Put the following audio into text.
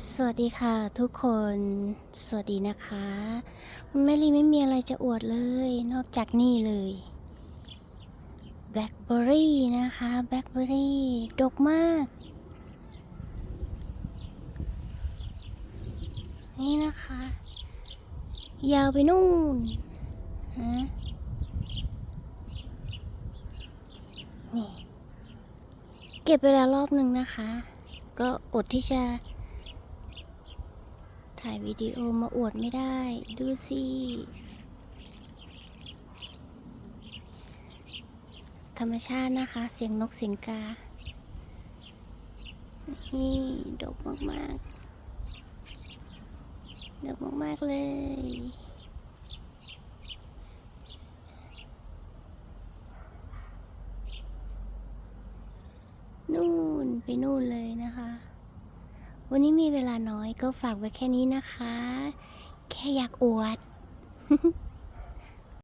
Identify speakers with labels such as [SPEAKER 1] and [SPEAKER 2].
[SPEAKER 1] สวัสดีค่ะทุกคน สวัสดีนะคะคุณแม่ลีไม่มีอะไรจะอวดเลย นอกจากนี่เลยแบล็คเบอร์รี่นะคะแบล็คเบอร์รี่ดกมาก นี่นะคะ ยาวไปนู่นนะนี่ เก็บไปแล้วรอบหนึ่งนะคะ ก็อดที่จะ ถ่ายวิดีโอมาอวดไม่ได้ ดูสิธรรมชาตินะคะ เสียงนกเสียงกา นี่ดกมากๆ ดกมาก ๆ เลย นู่น ไปนู่นเลยนะคะ วันนี้มีเวลาน้อยก็ฝากไว้แค่นี้นะคะ แค่อยากอวด